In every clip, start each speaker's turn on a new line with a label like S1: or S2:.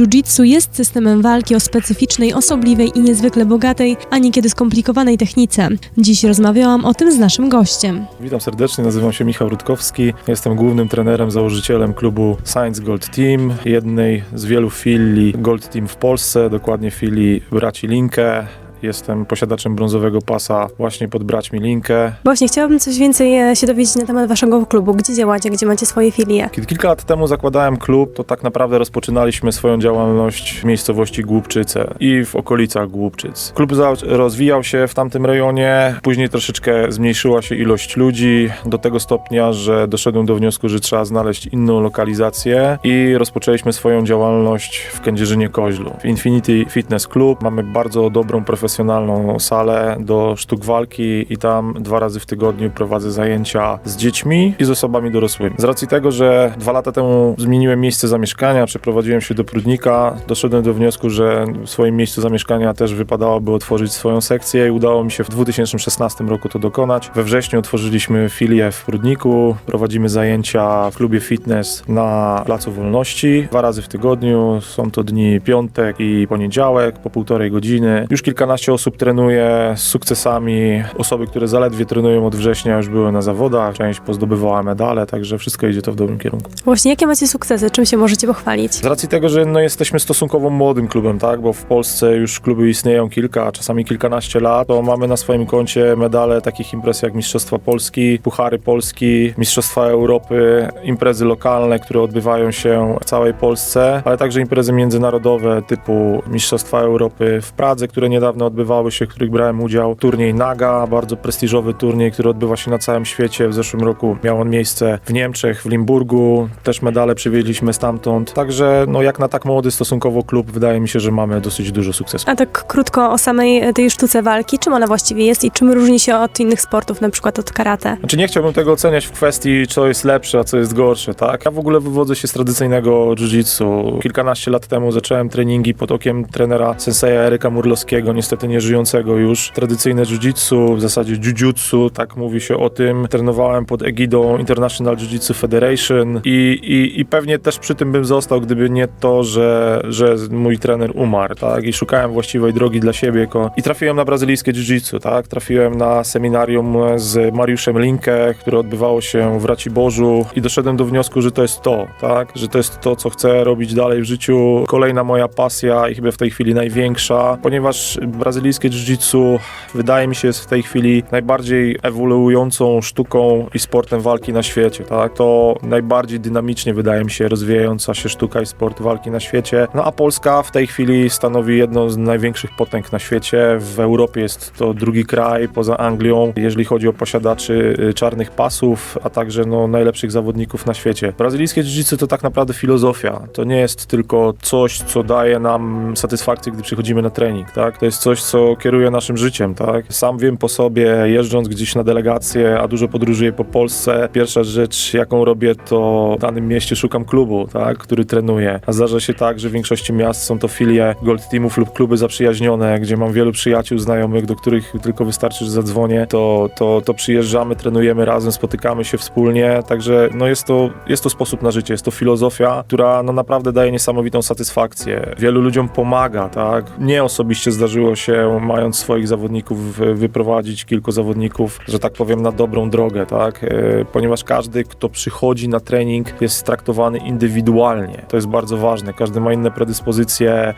S1: Jiu-jitsu jest systemem walki o specyficznej, osobliwej i niezwykle bogatej, a niekiedy skomplikowanej technice. Dziś rozmawiałam o tym z naszym gościem.
S2: Witam serdecznie, nazywam się Michał Rutkowski. Jestem głównym trenerem, założycielem klubu Science Gold Team, jednej z wielu filii Gold Team w Polsce, dokładnie filii braci Linkę. Jestem posiadaczem brązowego pasa właśnie pod braćmi Linkę.
S1: Właśnie chciałabym coś więcej e, się dowiedzieć na temat waszego klubu. Gdzie działacie, gdzie macie swoje filie?
S2: Kiedy kilka lat temu zakładałem klub, to tak naprawdę rozpoczynaliśmy swoją działalność w miejscowości Głubczyce i w okolicach Głubczyc. Klub rozwijał się w tamtym rejonie, później troszeczkę zmniejszyła się ilość ludzi do tego stopnia, że doszedłem do wniosku, że trzeba znaleźć inną lokalizację i rozpoczęliśmy swoją działalność w Kędzierzynie Koźlu. W Infinity Fitness Club mamy bardzo dobrą, profesjonalną salę do sztuk walki i tam dwa razy w tygodniu prowadzę zajęcia z dziećmi i z osobami dorosłymi. Z racji tego, że dwa lata temu zmieniłem miejsce zamieszkania, przeprowadziłem się do Prudnika, doszedłem do wniosku, że w swoim miejscu zamieszkania też wypadałoby otworzyć swoją sekcję i udało mi się w 2016 roku to dokonać. We wrześniu otworzyliśmy filię w Prudniku, prowadzimy zajęcia w klubie fitness na Placu Wolności dwa razy w tygodniu. Są to dni piątek i poniedziałek po półtorej godziny. Już kilkanaście osób trenuje z sukcesami. Osoby, które zaledwie trenują od września już były na zawodach, część pozdobywała medale, także wszystko idzie to w dobrym kierunku.
S1: Właśnie, jakie macie sukcesy? Czym się możecie pochwalić?
S2: Z racji tego, że no, jesteśmy stosunkowo młodym klubem, tak, bo w Polsce już kluby istnieją kilka, czasami kilkanaście lat, to mamy na swoim koncie medale takich imprez jak Mistrzostwa Polski, Puchary Polski, Mistrzostwa Europy, imprezy lokalne, które odbywają się w całej Polsce, ale także imprezy międzynarodowe typu Mistrzostwa Europy w Pradze, które niedawno odbywały się, w których brałem udział. Turniej Naga, bardzo prestiżowy turniej, który odbywa się na całym świecie. W zeszłym roku miał on miejsce w Niemczech, w Limburgu. Też medale przywieźliśmy stamtąd. Także no, jak na tak młody stosunkowo klub, wydaje mi się, że mamy dosyć dużo sukcesu.
S1: A tak krótko o samej e, tej sztuce walki. Czym ona właściwie jest i czym różni się od innych sportów, na przykład od karate?
S2: Znaczy nie chciałbym tego oceniać w kwestii, co jest lepsze, a co jest gorsze, tak? Ja w ogóle wywodzę się z tradycyjnego jiu-jitsu. Kilkanaście lat temu zacząłem treningi pod okiem trenera senseja Eryka Murlowskiego, niestety nie żyjącego już. Tradycyjne jiu-jitsu, w zasadzie jiu-jitsu, tak mówi się o tym. Trenowałem pod egidą International Jiu-Jitsu Federation i, i, i pewnie też przy tym bym został, gdyby nie to, że, że mój trener umarł, tak? I szukałem właściwej drogi dla siebie. Ko- I trafiłem na brazylijskie jiu-jitsu, tak? Trafiłem na seminarium z Mariuszem Linkę, które odbywało się w Raciborzu i doszedłem do wniosku, że to jest to, tak? Że to jest to, co chcę robić dalej w życiu. Kolejna moja pasja i chyba w tej chwili największa, ponieważ brazylijskie jiu-jitsu wydaje mi się jest w tej chwili najbardziej ewoluującą sztuką i sportem walki na świecie, tak? To najbardziej dynamicznie wydaje mi się rozwijająca się sztuka i sport walki na świecie. No a Polska w tej chwili stanowi jedną z największych potęg na świecie. W Europie jest to drugi kraj poza Anglią, jeżeli chodzi o posiadaczy y, czarnych pasów, a także no, najlepszych zawodników na świecie. Brazylijskie jiu-jitsu to tak naprawdę filozofia. To nie jest tylko coś, co daje nam satysfakcję, gdy przychodzimy na trening, tak? To jest coś, co kieruje naszym życiem, tak? Sam wiem po sobie, jeżdżąc gdzieś na delegację, a dużo podróżuję po Polsce, pierwsza rzecz, jaką robię, to w danym mieście szukam klubu, tak? Który trenuję. A zdarza się tak, że w większości miast są to filie Gold Teamów lub kluby zaprzyjaźnione, gdzie mam wielu przyjaciół, znajomych, do których tylko wystarczy, że zadzwonię, to, to, to przyjeżdżamy, trenujemy razem, spotykamy się wspólnie, także no jest to, jest to sposób na życie, jest to filozofia, która no naprawdę daje niesamowitą satysfakcję. Wielu ludziom pomaga, tak? Mnie osobiście zdarzyło się, mając swoich zawodników, wy- wyprowadzić kilku zawodników, że tak powiem, na dobrą drogę, tak? E, Ponieważ każdy, kto przychodzi na trening, jest traktowany indywidualnie. To jest bardzo ważne. Każdy ma inne predyspozycje, e,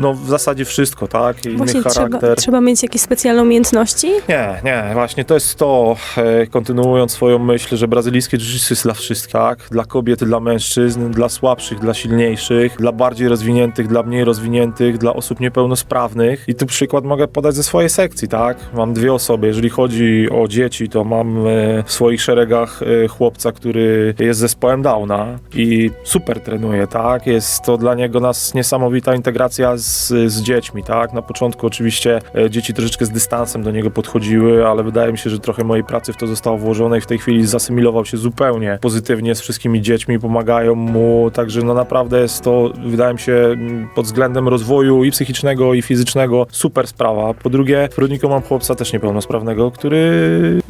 S2: no w zasadzie wszystko, tak? Inny
S1: Właśnie trzeba,
S2: charakter.
S1: trzeba mieć jakieś specjalne umiejętności?
S2: Nie, nie, właśnie to jest to, e, kontynuując swoją myśl, że brazylijskie jiu-jitsu jest dla wszystkich, tak? Dla kobiet, dla mężczyzn, dla słabszych, dla silniejszych, dla bardziej rozwiniętych, dla mniej rozwiniętych, dla osób niepełnosprawnych. I tu przykład mogę podać ze swojej sekcji, tak? Mam dwie osoby. Jeżeli chodzi o dzieci, to mam e, w swoich szeregach e, chłopca, który jest zespołem Downa i super trenuje, tak? Jest to dla niego nas niesamowita integracja z, z dziećmi, tak? Na początku oczywiście e, dzieci troszeczkę z dystansem do niego podchodziły, ale wydaje mi się, że trochę mojej pracy w to zostało włożone i w tej chwili zasymilował się zupełnie pozytywnie z wszystkimi dziećmi, pomagają mu, także no naprawdę jest to, wydaje mi się, pod względem rozwoju i psychicznego, i fizycznego super sprawa. Po drugie, w Prudniku mam chłopca też niepełnosprawnego, który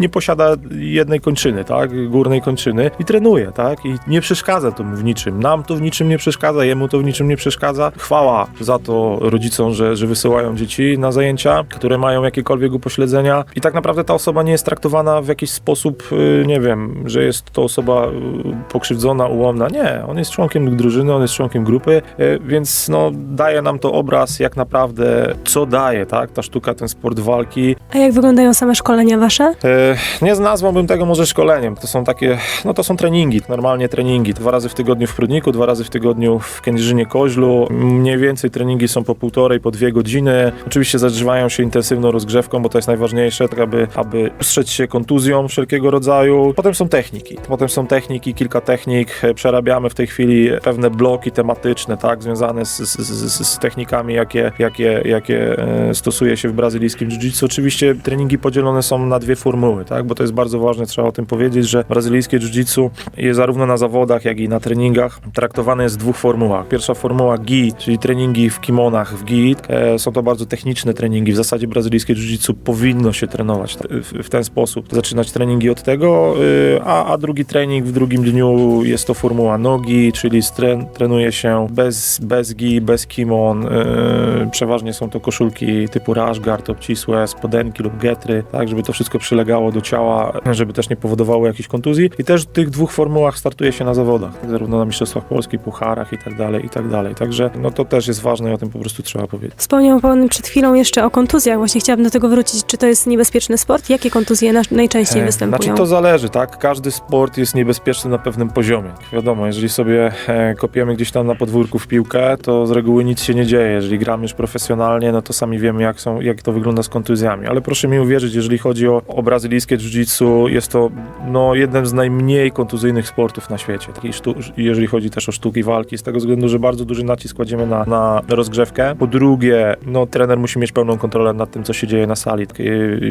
S2: nie posiada jednej kończyny, tak, górnej kończyny i trenuje, tak, i nie przeszkadza to mu w niczym. Nam to w niczym nie przeszkadza, jemu to w niczym nie przeszkadza. Chwała za to rodzicom, że, że wysyłają dzieci na zajęcia, które mają jakiekolwiek upośledzenia i tak naprawdę ta osoba nie jest traktowana w jakiś sposób, y, nie wiem, że jest to osoba y, pokrzywdzona, ułomna. Nie, on jest członkiem drużyny, on jest członkiem grupy, y, więc no, daje nam to obraz, jak naprawdę, co daje, tak, ta sztuka, ten sport walki.
S1: A jak wyglądają same szkolenia wasze?
S2: E, Nie nazwałbym tego może szkoleniem. To są takie, no to są treningi, normalnie treningi. Dwa razy w tygodniu w Prudniku, dwa razy w tygodniu w Kędzierzynie Koźlu. Mniej więcej treningi są po półtorej, po dwie godziny. Oczywiście zażywają się intensywną rozgrzewką, bo to jest najważniejsze, tak aby, aby ustrzec się kontuzją wszelkiego rodzaju. Potem są techniki. Potem są techniki, kilka technik. E, Przerabiamy w tej chwili pewne bloki tematyczne, tak, związane z, z, z, z technikami, jakie, jakie, jakie stosuje się w brazylijskim jiu-jitsu. Oczywiście treningi podzielone są na dwie formuły, tak, bo to jest bardzo ważne, trzeba o tym powiedzieć, że brazylijskie jiu-jitsu jest zarówno na zawodach, jak i na treningach traktowane jest w dwóch formułach. Pierwsza formuła GI, czyli treningi w kimonach, w GI. E, są to bardzo techniczne treningi. W zasadzie brazylijskie jiu-jitsu powinno się trenować w, ten sposób, zaczynać treningi od tego, y, a, a drugi trening w drugim dniu jest to formuła nogi, czyli trenuje się bez, bez gi, bez kimon. Przeważnie są to koszulki typu rashguard, obcisłe, spodenki lub getry, tak, żeby to wszystko przylegało do ciała, żeby też nie powodowało jakichś kontuzji. I też w tych dwóch formułach startuje się na zawodach, tak, zarówno na Mistrzostwach Polski, pucharach i tak dalej, i tak dalej. Także no to też jest ważne i o tym po prostu trzeba powiedzieć.
S1: Wspomniał Pan przed chwilą jeszcze o kontuzjach. Właśnie chciałabym do tego wrócić. Czy to jest niebezpieczny sport? Jakie kontuzje na, najczęściej
S2: E,
S1: występują?
S2: Znaczy to zależy, tak? Każdy sport jest niebezpieczny na pewnym poziomie. Wiadomo, jeżeli sobie e, kopiemy gdzieś tam na podwórku w piłkę, to z reguły nic się nie dzieje. Jeżeli gramy już profesjonalnie, no to sami wiemy, jak, są, jak to wygląda z kontuzjami. Ale proszę mi uwierzyć, jeżeli chodzi o, o brazylijskie jiu-jitsu, jest to no, jeden z najmniej kontuzyjnych sportów na świecie. I jeżeli chodzi też o sztuki walki, z tego względu, że bardzo duży nacisk kładziemy na, na rozgrzewkę. Po drugie, no, trener musi mieć pełną kontrolę nad tym, co się dzieje na sali,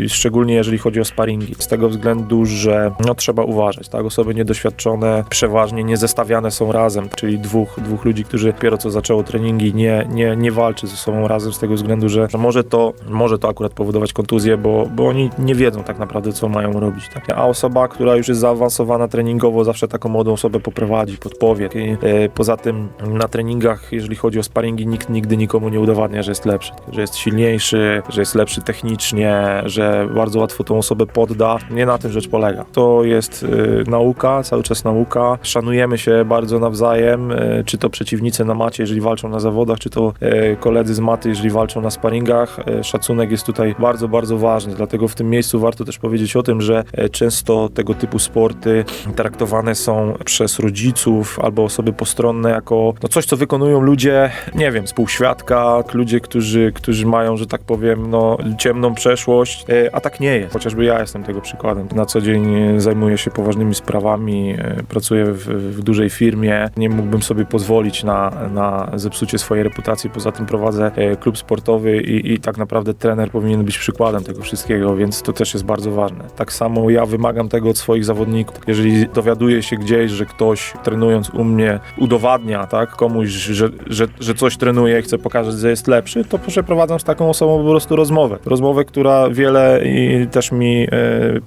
S2: i szczególnie jeżeli chodzi o sparingi. Z tego względu, że no, trzeba uważać, tak? Osoby niedoświadczone przeważnie nie zestawiane są razem, czyli dwóch, dwóch ludzi, którzy dopiero co zaczęło treningi, nie, nie, nie walczy ze sobą razem z tego względu, że że może to, może to akurat powodować kontuzję, bo, bo oni nie wiedzą tak naprawdę, co mają robić. Tak? A osoba, która już jest zaawansowana treningowo, zawsze taką młodą osobę poprowadzi, podpowie. I, e, poza tym na treningach, jeżeli chodzi o sparingi, nikt nigdy nikomu nie udowadnia, że jest lepszy, że jest silniejszy, że jest lepszy technicznie, że bardzo łatwo tą osobę podda. Nie na tym rzecz polega. To jest e, nauka, cały czas nauka. Szanujemy się bardzo nawzajem, e, czy to przeciwnicy na macie, jeżeli walczą na zawodach, czy to koledzy z maty, jeżeli walczą na sparingach. E, Szacunek jest tutaj bardzo, bardzo ważny, dlatego w tym miejscu warto też powiedzieć o tym, że e, często tego typu sporty traktowane są przez rodziców albo osoby postronne jako no coś, co wykonują ludzie, nie wiem, z półświadka, ludzie, którzy, którzy mają, że tak powiem, no, ciemną przeszłość, e, a tak nie jest. Chociażby ja jestem tego przykładem. Na co dzień zajmuję się poważnymi sprawami, pracuję w, w dużej firmie. Nie mógłbym sobie pozwolić na, na zepsucie swojej reputacji. Poza tym prowadzę klub sportowy i, i tak naprawdę trener powinien być przykładem tego wszystkiego, więc to też jest bardzo ważne. Tak samo ja wymagam tego od swoich zawodników. Jeżeli dowiaduję się gdzieś, że ktoś trenując u mnie udowadnia tak, komuś, że, że, że coś trenuje i chce pokazać, że jest lepszy, to przeprowadzam z taką osobą po prostu rozmowę. Rozmowę, która wiele i też mi e,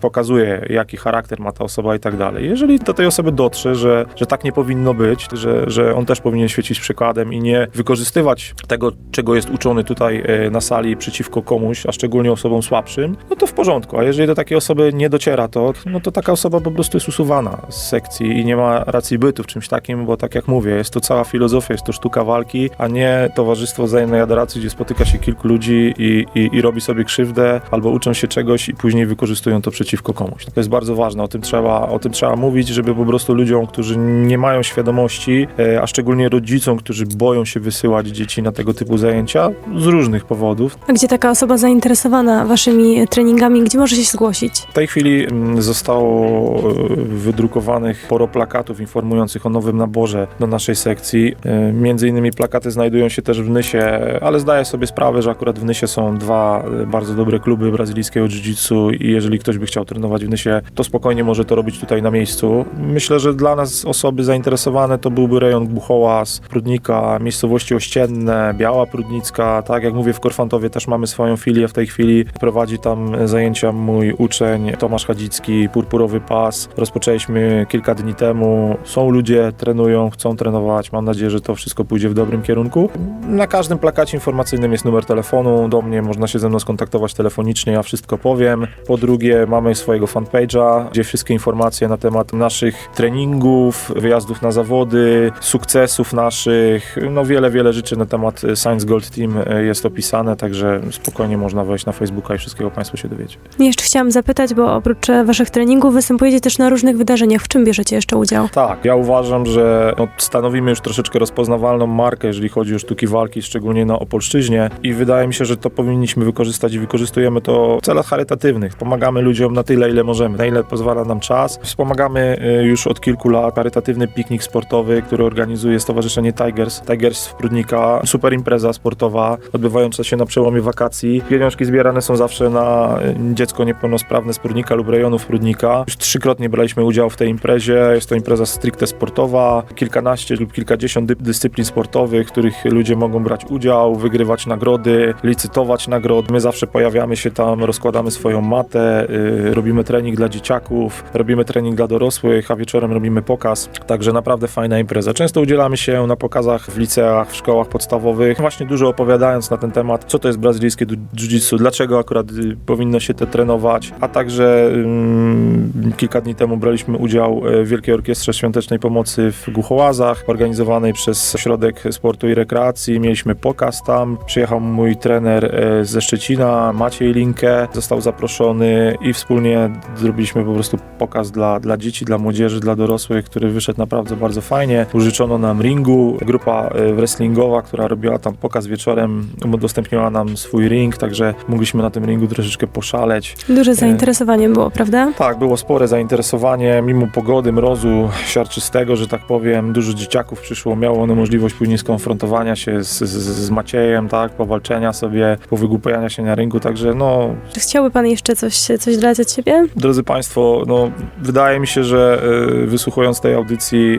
S2: pokazuje, jaki charakter ma ta osoba i tak dalej. Jeżeli do tej osoby dotrze, że, że tak nie powinno być, że, że on też powinien świecić przykładem i nie wykorzystywać tego, czego jest uczony tutaj na sali przeciwko komuś, a szczególnie osobom słabszym, no to w porządku. A jeżeli do takiej osoby nie dociera to, no to taka osoba po prostu jest usuwana z sekcji i nie ma racji bytu w czymś takim, bo tak jak mówię, jest to cała filozofia, jest to sztuka walki, a nie towarzystwo wzajemnej adoracji, gdzie spotyka się kilku ludzi i, i, i robi sobie krzywdę, albo uczą się czegoś i później wykorzystują to przeciwko komuś. To jest bardzo ważne, o tym trzeba, o tym trzeba mówić, żeby po prostu ludziom, którzy nie mają świadomości, e, a szczególnie rodzicom, którzy boją się wysyłać dzieci na tego typu zajęcia z różnych powodów,
S1: A gdzie taka osoba zainteresowana waszymi treningami, gdzie może się zgłosić?
S2: W tej chwili mm, zostało e, wydrukowanych sporo plakatów informujących o nowym naborze do naszej sekcji. E, Między innymi plakaty znajdują się też w Nysie, ale zdaję sobie sprawę, że akurat w Nysie są dwa e, bardzo dobre kluby brazylijskiego jiu-jitsu i jeżeli ktoś by chciał trenować w Nysie, to spokojnie może to robić tutaj na miejscu. Myślę, że dla nas osoby zainteresowane to byłby rejon Buchołas, Prudnika, miejscowości ościenne, Biała Prudnicka, tak jak mówię, mówię, w Korfantowie też mamy swoją filię w tej chwili. Prowadzi tam zajęcia mój uczeń Tomasz Chadzicki, Purpurowy Pas. Rozpoczęliśmy kilka dni temu. Są ludzie, trenują, chcą trenować. Mam nadzieję, że to wszystko pójdzie w dobrym kierunku. Na każdym plakacie informacyjnym jest numer telefonu. Do mnie można się ze mną skontaktować telefonicznie, ja wszystko powiem. Po drugie, mamy swojego fanpage'a, gdzie wszystkie informacje na temat naszych treningów, wyjazdów na zawody, sukcesów naszych, no wiele, wiele rzeczy na temat Science Gold Team e, jest opisane, także spokojnie można wejść na Facebooka i wszystkiego Państwo się dowiecie.
S1: Jeszcze chciałam zapytać, bo oprócz e, waszych treningów występujecie też na różnych wydarzeniach. W czym bierzecie jeszcze udział?
S2: Tak, ja uważam, że no, stanowimy już troszeczkę rozpoznawalną markę, jeżeli chodzi o sztuki walki, szczególnie na Opolszczyźnie i wydaje mi się, że to powinniśmy wykorzystać i wykorzystujemy to w celach charytatywnych. Pomagamy ludziom na tyle, ile możemy, na ile pozwala nam czas. Wspomagamy y, już od kilku lat charytatywny piknik sportowy, który organizuje Stowarzyszenie Tigers. Tigers w Prudnika, super impreza sportowa odbywająca się na przełomie wakacji. Pieniążki zbierane są zawsze na y, dziecko niepełnosprawne z Prudnika lub rejonów Prudnika. Już trzykrotnie braliśmy udział w tej imprezie. Jest to impreza stricte sportowa, kilkanaście lub kilkadziesiąt dy- dyscyplin sportowych, w których ludzie mogą brać udział, wygrywać nagrody, licytować nagrody. My zawsze pojawiamy się tam, rozkładamy swoją matę, y, robimy trening dla dzieciaków, robimy trening dla dorosłych, a wieczorem robimy pokaz. Także naprawdę fajna impreza. Często udzielamy się na pokazach w liceach, w szkołach podstawowych, właśnie dużo opowiadając na ten temat, co to jest brazylijskie jiu-jitsu, dlaczego akurat y, powinno się to trenować, a także ym, kilka dni temu braliśmy udział e, w Wielkiej Orkiestrze Świątecznej Pomocy w Głuchołazach, organizowanej przez Ośrodek Sportu i Rekreacji. Mieliśmy pokaz tam, przyjechał mój trener e, ze Szczecina, Maciej Linkę, został zaproszony i wspólnie zrobiliśmy po prostu pokaz dla, dla dzieci, dla młodzieży, dla dorosłych, który wyszedł naprawdę bardzo fajnie. Użyczono nam ringu, grupa e, wrestlingowa, która robiła tam pokaz wieczorem, udostępniła nam swój ring, także mogliśmy na tym ringu troszeczkę poszaleć.
S1: Duże zainteresowanie było, prawda?
S2: Tak, było spore zainteresowanie, mimo pogody, mrozu siarczystego, że tak powiem. Dużo dzieciaków przyszło, miało one możliwość później skonfrontowania się z, z, z Maciejem, tak, powalczenia sobie, powygłupiania się na rynku, także no,
S1: Czy chciałby pan jeszcze coś, coś dodać od siebie?
S2: drodzy Państwo, no, wydaje mi się, że y, wysłuchując tej audycji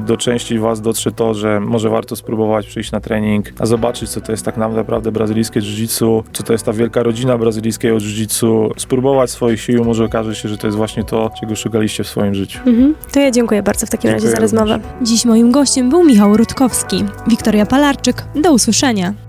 S2: y, do części Was dotrze to, że może warto spróbować przyjść na trening, a zobaczyć, co to jest tak naprawdę brazylijskie jiu-jitsu, co to jest ta wielka rodzina brazylijskiego jiu-jitsu, spróbować swoich sił, może okaże się, że to jest właśnie to, czego szukaliście w swoim życiu.
S1: Mhm. To ja dziękuję bardzo w takim razie za
S2: Dziękuję
S1: rozmowę. Dziś moim gościem był Michał Rutkowski. Wiktoria Palarczyk. Do usłyszenia.